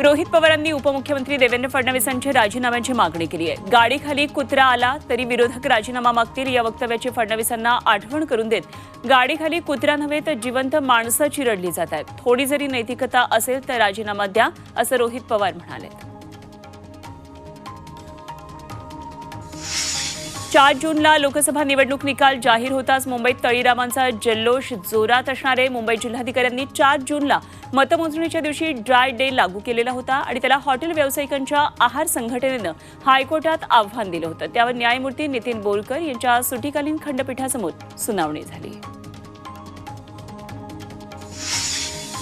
रोहित पवारांनी उपमुख्यमंत्री देवेंद्र फडणवीसांच्या राजीनाम्याची मागणी केली आहे. गाडीखाली कुत्रा आला तरी विरोधक राजीनामा मागतील या वक्तव्याची फडणवीसांना आठवण करून देत गाडीखाली कुत्रा नव्हे तर जिवंत माणसं चिरडली जात आहेत. थोडी जरी नैतिकता असेल तर राजीनामा द्या असं रोहित पवार म्हणाले. चार जूनला लोकसभा निवडणूक निकाल जाहीर होताच मुंबईत तळीरामांचा जल्लोष जोरात असणारे मुंबई जिल्हाधिकाऱ्यांनी चार जूनला मतमोजणीच्या दिवशी ड्राय डे लागू केलेला होता आणि त्याला हॉटेल व्यावसायिकांच्या आहार संघटनेनं हायकोर्टात आव्हान दिलं होतं. त्यावर न्यायमूर्ती नितीन बोरकर यांच्या सुटीकालीन खंडपीठासमोर सुनावणी झाली.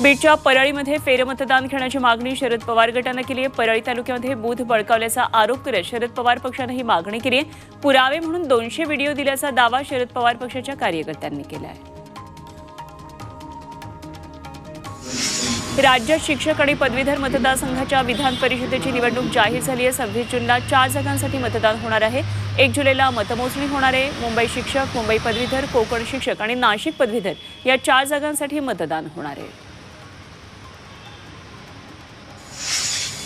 बीडच्या परळीमध्ये फेरमतदान घेण्याची मागणी शरद पवार गटानं केली आहे. परळी तालुक्यामध्ये बूथ बळकावल्याचा आरोप करत शरद पवार पक्षानं ही मागणी केली आहे. पुरावे म्हणून दोनशे व्हिडिओ दिल्याचा दावा शरद पवार पक्षाच्या कार्यकर्त्यांनी केला आहे. राज्यात शिक्षक आणि पदवीधर मतदारसंघाच्या विधान परिषदेची निवडणूक जाहीर झाली आहे. सव्वीस जूनला चार जागांसाठी मतदान होणार आहे. एक जुलैला मतमोजणी होणार आहे. मुंबई शिक्षक मुंबई पदवीधर कोकण शिक्षक आणि नाशिक पदवीधर या चार जागांसाठी मतदान होणार आहे.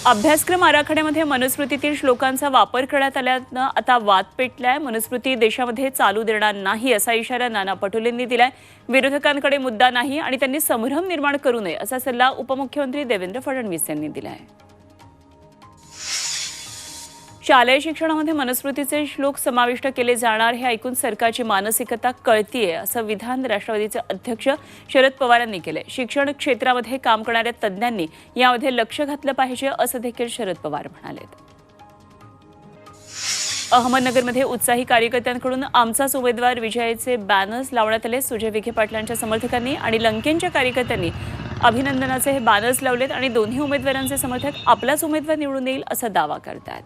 अभ्यासक्रम आराखड्यामध्ये मनुस्मृतीतील श्लोकांचा वापर करण्यात आल्यानं आता वाद पेटलाय. मनुस्मृती देशामध्ये चालू देणार नाही असा इशारा नाना पटोलेंनी दिलाय. विरोधकांकडे मुद्दा नाही आणि त्यांनी संभ्रम निर्माण करू नये असा सल्ला उपमुख्यमंत्री देवेंद्र फडणवीस यांनी दिलाय. शालेय शिक्षणामध्ये मनुस्मृतीचे श्लोक समाविष्ट केले जाणार हे ऐकून सरकारची मानसिकता कळतीये असं विधान राष्ट्रवादीचे अध्यक्ष शरद पवारांनी केले शिक्षण क्षेत्रामध्ये काम करणाऱ्या तज्ज्ञांनी यामध्ये लक्ष घातलं पाहिजे असं देखील शरद पवार म्हणाले अहमदनगरमध्ये उत्साही कार्यकर्त्यांकडून आमचाच उमेदवार विजयाचे बॅनर्स लावण्यात आले. सुजय विखे पाटलांच्या समर्थकांनी आणि लंकेंच्या कार्यकर्त्यांनी अभिनंदनाचे हे बॅनर्स लावलेत आणि दोन्ही उमेदवारांचे समर्थक आपलाच उमेदवार निवडून येईल असा दावा करतात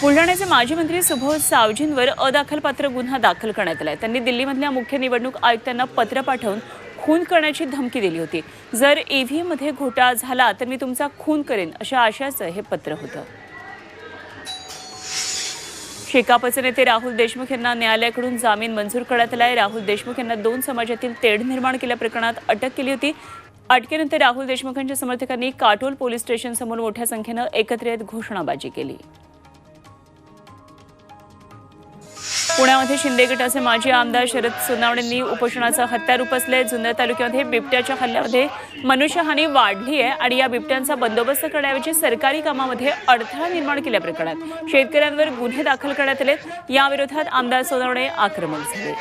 बुलढाण्याचे माजी मंत्री सुबोध सावजींवर अदाखलपात्र गुन्हा दाखल करण्यात आलाय. त्यांनी दिल्लीमधल्या मुख्य निवडणूक आयुक्तांना पत्र पाठवून खून करण्याची धमकी दिली होती. जर ईव्हीएममध्ये घोटाळा झाला तर मी तुमचा खून करेन अशा आशयाचं हे पत्र होतं. शेकापचे नेते राहुल देशमुख यांना न्यायालयाकडून जामीन मंजूर करण्यात आलाय. राहुल देशमुख यांना दोन समाजातील तेढ निर्माण केल्या प्रकरणात अटक केली होती. अटकेनंतर राहुल देशमुख यांच्या समर्थकांनी काटोल पोलीस स्टेशनसमोर मोठ्या संख्येनं एकत्र येत घोषणाबाजी केली. पुण्यामध्ये शिंदे गटाचे माजी आमदार शरद सोनावणेंनी उपोषणाचं हत्यार उपसले. जुन्नर तालुक्यामध्ये बिबट्याच्या हल्ल्यामध्ये मनुष्यहानी वाढली आहे आणि या बिबट्यांचा बंदोबस्त करण्याऐवजी सरकारी कामामध्ये अडथळा निर्माण केल्या प्रकरणात. शेतकऱ्यांवर गुन्हे दाखल करण्यात आले याविरोधात आमदार सोनावणे आक्रमक झाले.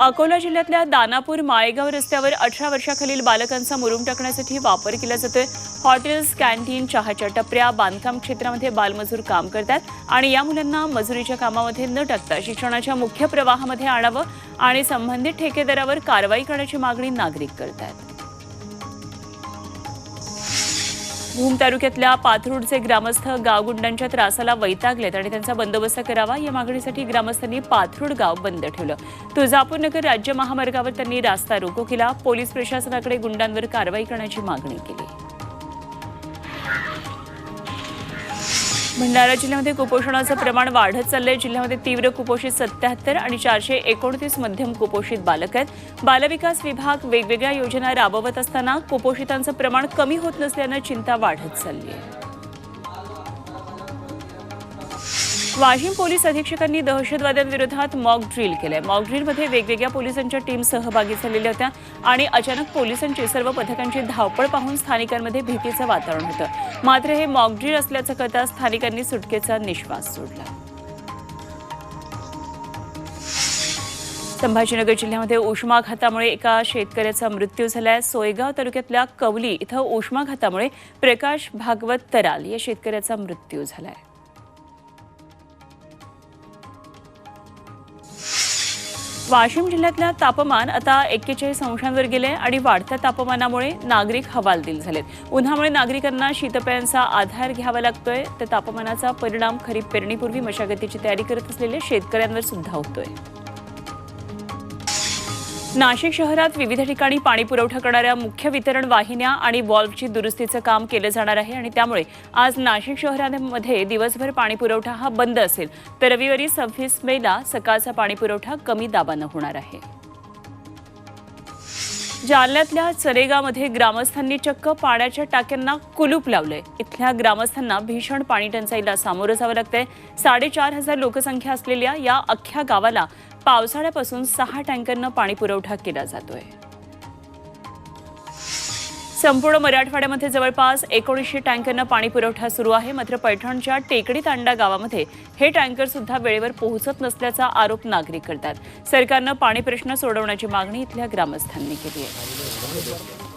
अकोला जिल्ह्यातल्या दानापूर माळेगाव रस्त्यावर अठरा वर्षाखालील बालकांचा मुरुम टाकण्यासाठी वापर केला जातोय. हॉटेल्स कॅन्टीन चहाच्या टपऱ्या बांधकाम क्षेत्रामध्ये बालमजूर काम करतात आणि या मुलांना मजुरीच्या कामामध्ये न टाकता शिक्षणाच्या मुख्य प्रवाहामध्ये आणावं आणि संबंधित ठेकेदारावर कारवाई करण्याची मागणी नागरिक करतात. भूम तालुक्यातल्या पाथरूडचे ग्रामस्थ गावगुंडांच्या त्रासाला वैतागलेत आणि त्यांचा बंदोबस्त करावा या मागणीसाठी ग्रामस्थांनी पाथरूड गाव बंद ठेवलं. तुळजापूर नगर राज्य महामार्गावर त्यांनी रास्ता रोको केला. पोलीस प्रशासनाकडे गुंडांवर कारवाई करण्याची मागणी केली. भंडारा जिल्ह्यामध्ये कुपोषणाचं प्रमाण वाढत चाललंय. जिल्ह्यामध्ये तीव्र कुपोषित सत्याहत्तर आणि चारशे एकोणतीस मध्यम कुपोषित बालक आहेत. बालविकास विभाग वेगवेगळ्या योजना राबवत असताना कुपोषितांचं प्रमाण कमी होत नसल्यानं चिंता वाढत चालली आहे वाशिम पोलीस अधीक्षकांनी दहशतवाद्यांविरोधात मॉक ड्रिल केलंय मॉक ड्रिलमध्ये वेगवेगळ्या पोलिसांच्या टीम सहभागी झालेल्या होत्या आणि अचानक पोलिसांची सर्व पथकांची धावपळ पाहून स्थानिकांमध्ये भीतीचं वातावरण होतं. मात्र हे मॉक ड्रिल असल्याचं कळता स्थानिकांनी सुटकेचा निश्वास सोडला. संभाजीनगर जिल्ह्यामध्ये उष्माघातामुळे एका शेतकऱ्याचा मृत्यू झालाय. सोयगाव तालुक्यातल्या कवली इथं उष्माघातामुळे प्रकाश भागवत तराल या शेतकऱ्याचा मृत्यू झालाय. वाशिम जिल्ह्यातलं तापमान आता एक्केचाळीस अंशांवर गेले आणि वाढत्या तापमानामुळे नागरिक हवालदिल झालेत. उन्हामुळे नागरिकांना शीतपेयांचा आधार घ्यावा लागतोय. तर तापमानाचा परिणाम खरीप पेरणीपूर्वी मशागतीची तयारी करत असलेल्या शेतकऱ्यांवर सुद्धा होतोय. नाशिक शहरात विविध ठिकाणी पाणी पुरवठा करणाऱ्या मुख्य वितरण वाहिन्या आणि वॉल्वची दुरुस्तीचं काम केलं जाणार आहे आणि त्यामुळे आज नाशिक शहरामध्ये दिवसभर पाणी पुरवठा हा बंद असेल. तर रविवारी सव्वीस मेला सकाळचा पाणी पुरवठा कमी दाबानं होणार आहे. जालन्यातल्या चरेगामध्ये ग्रामस्थांनी चक्क पाण्याच्या टाक्यांना कुलूप लावलंय. इथल्या ग्रामस्थांना भीषण पाणी टंचाईला सामोरं जावं लागतंय. साडेचार हजार लोकसंख्या असलेल्या या अख्ख्या गावाला पावसाळ्यापासून सहा टँकरनं पाणी पुरवठा केला जातोय. संपूर्ण मराठवाड्यामध्ये जवळपास एकोणीसशे टँकरनं पाणी पुरवठा सुरू आहे. मात्र पैठणच्या टेकडी तांडा गावामध्ये हे टँकर सुद्धा वेळेवर पोहोचत नसल्याचा आरोप नागरिक करतात. सरकारनं पाणी प्रश्न सोडवण्याची मागणी इथल्या ग्रामस्थांनी केली आहे.